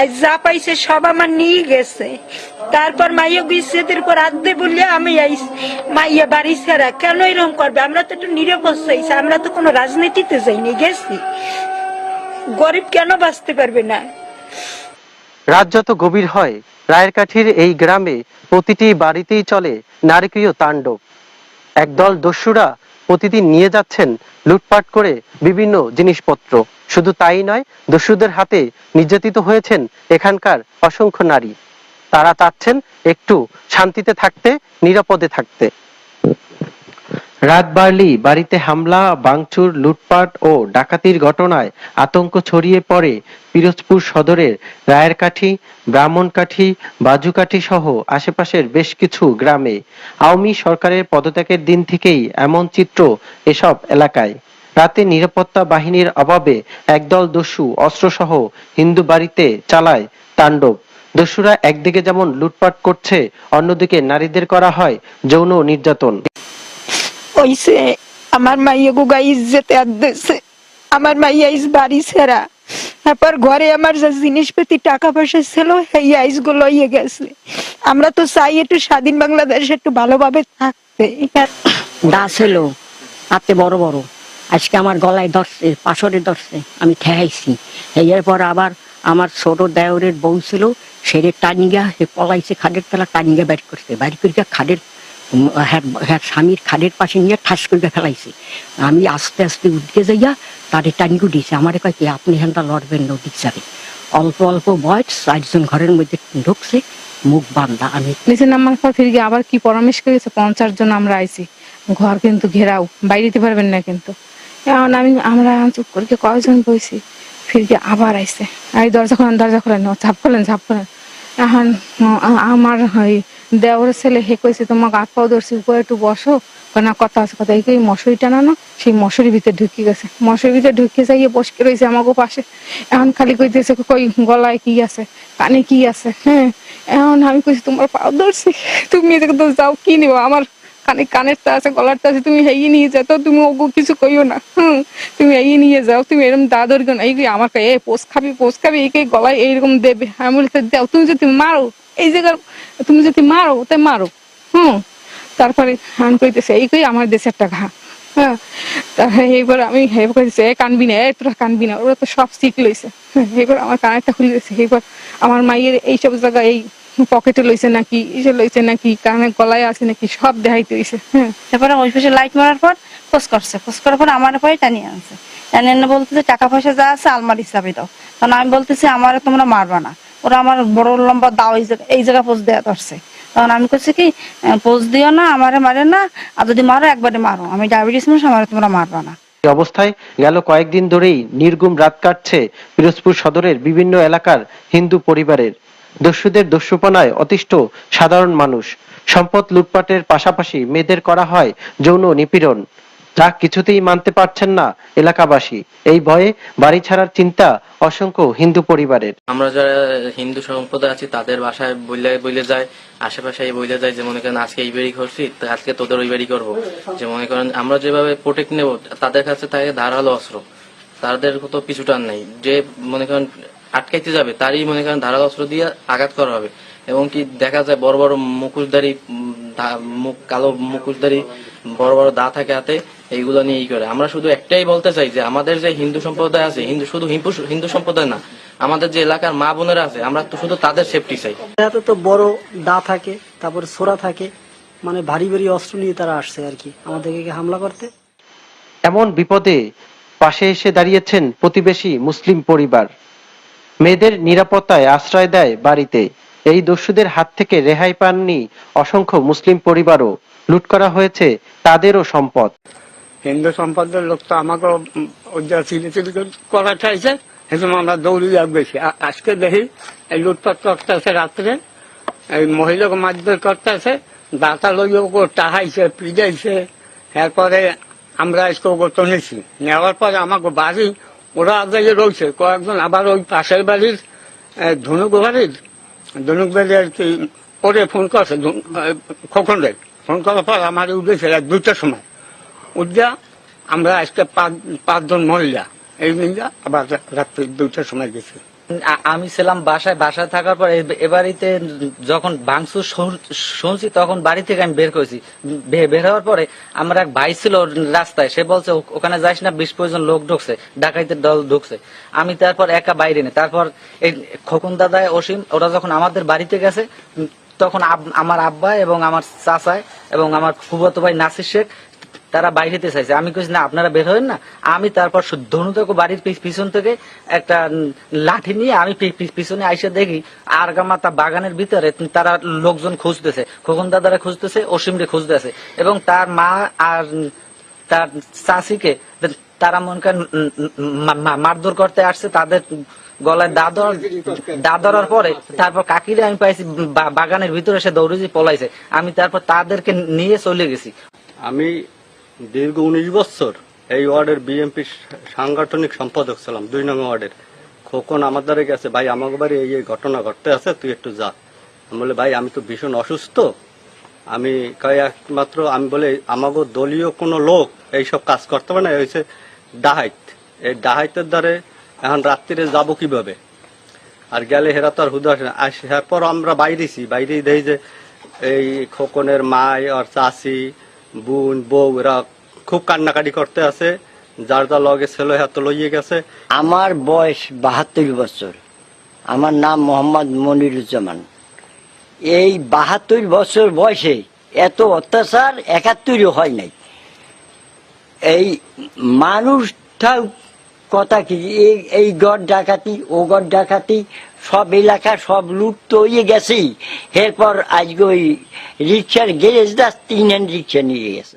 আর যা পাইছে সব আমার নিয়ে গেছে। তারপর মাইয়া বিচ্ছেদের পর আদে বললে, আমি মাইয়া বাড়ি ছাড়া কেন এরকম করবে? আমরা তো একটু নিরাপদ চাইছি আমরা তো কোনো রাজনীতিতে যাইনি, গেছি। গরিব কেন বাঁচতে পারবে না? রাত যত গভীর হয়, রায়ের কাঠির এই গ্রামে প্রতিটি বাড়িতেই চলে নারকীয় তাণ্ডব। একদল দস্যুরা প্রতিদিন নিয়ে যাচ্ছেন লুটপাট করে বিভিন্ন জিনিসপত্র। শুধু তাই নয়, দস্যুদের হাতে নির্যাতিত হয়েছেন এখানকার অসংখ্য নারী। তারা চাচ্ছেন একটু শান্তিতে থাকতে, নিরাপদে থাকতে। রাত বাড়লি, বাড়িতে হামলা, ভাঙচুর, লুটপাট ও ডাকাতির ঘটনায় আতঙ্ক ছড়িয়ে পড়ে পিরোজপুর সদরের রায়েরকাঠি, ব্রাহ্মণকাঠি, বাজুকাঠি সহ আশেপাশের বেশ কিছু গ্রামে। আওয়ামী সরকারের পদত্যাগের দিন থেকেই এমন চিত্র এসব এলাকায়। রাতে নিরাপত্তা বাহিনীর অভাবে একদল দস্যু অস্ত্রসহ হিন্দু বাড়িতে চালায় তাণ্ডব। দস্যুরা একদিকে যেমন লুটপাট করছে, অন্যদিকে নারীদের করা হয় যৌন নির্যাতন। ওইসে আমার মাইয়া গুগা ইজ্জতে আদেছে আমার মাইয়া ইস বাড়ি ছেড়া। তারপর ঘরে আমার যা জিনিসপাতি টাকা পয়সা ছিল এই আইসগুলো ইয়ে গেছে। আমরা তো চাই একটু স্বাধীন বাংলাদেশ একটু ভালোভাবে থাকতে। দা ছিল হাতে বড় বড়। আজকে আমার গলায় ধরছে, পাশরে ধরছে, আমি ঠেহাইছি এর পর আবার আমার ছোট দেওরের বউ ছিল, সেরে টানিগা সে পলাইছে খাদের তলা টানিগা বাইর করছে। বাইর করিয়া খাদের উম, হ্যার হ্যার স্বামীর খাদের পাশে নিয়ে ঠাস করে ফেলাইছে। আমি আস্তে আস্তে উঠতে যাইয়া তারে টানিগু দিয়েছে। আমার কয় কি আপনি হ্যানটা লড়বেন না ওদিক যাবে। অল্প অল্প বয়স চারজন ঘরের মধ্যে ঢুকছে মুখ বান্ধা আমি নিচে নামার পর ফিরে গিয়ে আবার কি পরামর্শ করেছে? পঞ্চাশ জন আমরা আইছি। ঘর কিন্তু ঘেরাও। বাইরে যেতে পারবেন না কিন্তু। এখন আমি আমরা চুপ করে গিয়ে কয়েকজন বইছি? ফিরে গিয়ে আবার আইছে। এই দরজা খোলেন দরজা খোলেন ঝাপ খোলেন ঝাপ খোলেন। এখন আমার হয় দেওয়ার ছেলে হে কইছে, তোমাকে হাত পাও ধরছি, উপরে একটু বসো। না, কথা আছে, কথা এই মশুরি টানানো সেই মশুরির ভিতরে ঢুকিয়ে গেছে। মশুরির ভিতরে ঢুকিয়ে যাইয়ে বসকে রয়েছে আমাকে পাশে। এখন খালি কইতেছে, কই, গলায় কি আছে? কানে কি আছে? হ্যাঁ এখন আমি কইছি, তোমার পাও ধরছি, তুমি এদিকে তো যাও, কি নিবো? আমার কানে কানের তা আছে গলার তা আছে তুমি হেয়ে নিয়ে যাও তো তুমি ওগো কিছু কইও না। হুম তুমি এই নিয়ে যাও তুমি এরকম দাদর না এই আমার কাছে এই পোষ খাবি পোষ খাবি এই কে গলায় এইরকম দেবে। আমি বলতে দাও তুমি যদি মারো এই জায়গার তুমি যদি মারো তাই মারো। হুম তারপরে আমি কইতেছে এই কই আমার দেশের টাকা। হ্যাঁ তারপরে এইবার আমি এ কানবি না এ তোরা কানবি না ওরা তো সব শিখ লইছে। হ্যাঁ, এইবার আমার কানেরটা খুলে দিয়েছে এইবার আমার মাইয়ের এইসব জায়গায় এই পকেটে লইছে নাকি ইসে লইছে নাকি কানে গলায় আছে নাকি সব দেখাইতে হইছে। হ্যাঁ তারপরে ওই পাশে লাইট মারার পর খোঁজ করছে। খোঁজ করার পর আমার পরে টানিয়ে আনছে। টানিয়ে এনে বলতেছে টাকা পয়সা যা আছে আলমারি চাবি দাও। তখন আমি বলতেছি আমার তোমরা মারবা না। ওরা আমার বড় লম্বা দাও এই জায়গা এই জায়গা পোজ দেওয়া ধরছে। তখন আমি করছি কি পোজ দিও না আমারে মারে না। আর যদি মারো একবারে মারো। আমি ডায়াবেটিস মানুষ আমার তোমরা মারবা না। এই অবস্থায় গেল কয়েকদিন ধরেই নির্গুম রাত কাটছে পিরোজপুর সদরের বিভিন্ন এলাকার হিন্দু পরিবারের। দস্যুদের দস্যুপনায় অতিষ্ঠ সাধারণ মানুষ। সম্পদ লুটপাটের পাশাপাশি মেয়েদের করা হয় যৌন নিপীড়ন। যা কিছুতেই মানতে পারছেন না এলাকাবাসী। এই ভয়ে বাড়ি ছাড়ার চিন্তা অসংখ্য হিন্দু পরিবারের। আমরা যারা হিন্দু সম্প্রদায় আছি, তাদের বাসায় বইলে বইলে যায়, আশেপাশে এই বইলে যায় যে, মনে করেন আজকে এই বাড়ি করছি আজকে তোদের ওই বাড়ি করব। যে, মনে করেন আমরা যেভাবে প্রোটেক্ট নেব, তাদের কাছে থাকে ধারালো অস্ত্র। তাদের তো পিছুটান নেই। যে, মনে করেন আটকাইতে যাবে তারই মনে করেন ধারালো অস্ত্র দিয়ে আঘাত করা হবে। এবং কি দেখা যায় বড় বড় মুখোশধারী মুখ কালো মুখোশধারী বড় বড় দা থাকে হাতে এইগুলো নিয়ে করে। আমরা শুধু একটাই বলতে চাই যে আমাদের যে হিন্দু সম্প্রদায় আছে হিন্দু শুধু হিন্দু- হিন্দু সম্প্রদায় না আমাদের যে এলাকার মা বোনেরা আছে আমরা তো শুধু তাদের সেফটি চাই। হাতে তো বড় দা থাকে তারপর সোরা থাকে মানে ভারী ভারী অস্ত্র নিয়ে তারা আসছে আর কি আমাদেরকে হামলা করতে? এমন বিপদে পাশে এসে দাঁড়িয়েছেন প্রতিবেশী মুসলিম পরিবার। মেয়েদের নিরাপত্তায় আশ্রয় দেয় বাড়িতে। এই দস্যুদের হাত থেকে রেহাই পাননি অসংখ্য মুসলিম পরিবারও। লুট করা হয়েছে তাদেরও সম্পদ। হিন্দু সম্পদের লোক তো আমাকে করা চাইছে সেজন্য আমরা দৌড়ি যাক বেশি। আজকে দেখি এই লুটপাট করতে আছে রাত্রে, এই মহিলাকে মারধর করতে আছে দাতা লইয়া ওকে টাহাইছে পিজাইছে এরপরে আমরা আজকে ওকে টনেছি নেওয়ার পরে আমাকে বাড়ি ওরা আগে রয়েছে, কয়েকজন আবার ওই পাশের বাড়ির ধনুক বাড়ির, ধনুক বাড়ি আর কি পরে ফোন করছে খোকন ফোন করার পর আমার উঠেছে এক দুইটার সময়, উদ্যা, আমরা আজকে পাঁচ, পাঁচজন মহিলা, এই নিয়ে আবার রাত্রি দুইটার সময় গেছি। আমি ছিলাম বাসায় বাসায় থাকার পর এ- এ বাড়িতে যখন ভাঙচুর শুনছি, তখন বাড়ি থেকে আমি বের করেছি। বের হওয়ার পরে আমার এক ভাই ছিল রাস্তায়, সে বলছে ওখানে যাইস না, বিশ পঁচিশ লোক ঢুকছে, ডাকাইতের দল ঢুকছে। আমি তারপর একা বাইরে নেই। তারপর এই খোকন দাদায় অসীম, ওরা যখন আমাদের বাড়িতে গেছে তখন আমার আব্বা এবং আমার চাচায় এবং আমার ফুবত ভাই নাসির শেখ তারা বাইরেতে চাইছে। আমি কইছি, না, আপনারা বের হবেন না। আমি তারপর ধনুতক বাড়ির পিছন থেকে একটা লাঠি নিয়ে আমি পিছনে আইসে দেখি, আরগামাতা বাগানের ভিতরে তারা লোকজন খুঁজতেছে। খোকন দাদারা খুঁজতেছে অসীমরে খুঁজতেছে। এবং তার মা আর তার চাষিকে তারা মনে করেন মারধর করতে আসছে। তাদের গলায় দাদর দাদরার পরে তারপর কাকিরে আমি পাইছি বাগানের ভিতরে সে দৌড়ে পলাইছে। আমি তারপর তাদেরকে নিয়ে চলে গেছি। আমি দীর্ঘ উনিশ বছর এই ওয়ার্ডের বিএমপি সাংগঠনিক সম্পাদক ছিলাম, দুই নং ওয়ার্ডের। খোকন আমার দ্বারা গেছে, ভাই, আমাকে বাড়ি এই এই ঘটনা ঘটতে আছে, তুই একটু যা। আমি বলে, ভাই, আমি তো ভীষণ অসুস্থ। আমি একমাত্র, আমি বলে আমাকে দলীয় কোনো লোক এইসব কাজ করতে পারে না হচ্ছে ডাহাইত। এই ডাহাইতের দ্বারে এখন রাত্রিরে যাব কীভাবে? আর গেলে হেরা তো আর হুদা আসে না। আর এরপর আমরা বাইরেছি, বাইরেই দেখি যে এই খোকনের মাই আর চাষি বোন, বউ, এরা খুব কান্নাকাটি করতে আছে যার যা লগে ছেলে হাত লইয়ে গেছে। আমার বয়স বাহাত্তর বছর। আমার নাম মোহাম্মদ মনিরুজ্জামান। এই বাহাত্তর বছর বয়সে এত অত্যাচার একাত্তরই হয় নাই। এই মানুষটা কথা কি? এই এই গড় ডাকাতি ও গড় ডাকাতি সব এলাকা সব লুট তো হয়ে গেছেই এরপর আজকে ওই রিক্সার গ্যারেজটা তিন হ্যান্ড রিক্সা নিয়ে গেছে।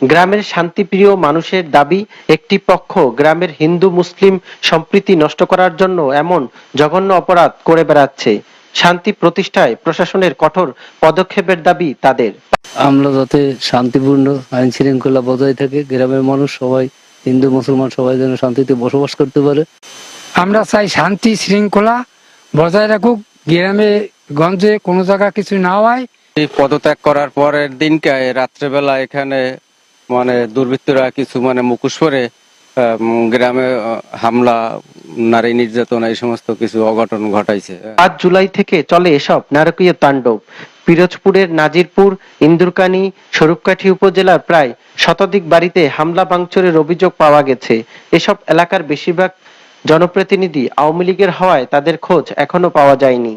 গ্রামের শান্তিপ্রিয় মানুষের দাবি একটি পক্ষ গ্রামের হিন্দু মুসলিম সম্প্রীতি নষ্ট করার জন্য এমন জঘন্য অপরাধ করে বেড়াচ্ছে। শান্তি প্রতিষ্ঠায় প্রশাসনের কঠোর পদক্ষেপের দাবি তাদের। আমরা যাতে শান্তিপূর্ণ আইন শৃঙ্খলা বজায় থাকে গ্রামের মানুষ সবাই হিন্দু মুসলমান সবাই যেন শান্তিতে বসবাস করতে পারে। আমরা চাই শান্তি শৃঙ্খলা বজায় রাখুক গ্রামে গঞ্জে কোনো জায়গা কিছু না হয়। এই পদত্যাগ করার পরের দিনটায় রাত্রেবেলা এখানে মানে দুর্বৃত্তরা কিছু মানে মুখোশ করে আহ, গ্রামে হামলা নারী নির্যাতন এই সমস্ত কিছু অঘটন ঘটাইছে। পাঁচ জুলাই থেকে চলে এসব নারকীয় তাণ্ডব। পিরোজপুরের নাজিরপুর, ইন্দুরকানি, স্বরূপকাঠি উপজেলার প্রায় শতাধিক বাড়িতে হামলা ভাঙচুরের অভিযোগ পাওয়া গেছে। এসব এলাকার বেশিরভাগ জনপ্রতিনিধি আওয়ামী লীগের হওয়ায় তাদের খোঁজ এখনও পাওয়া যায়নি।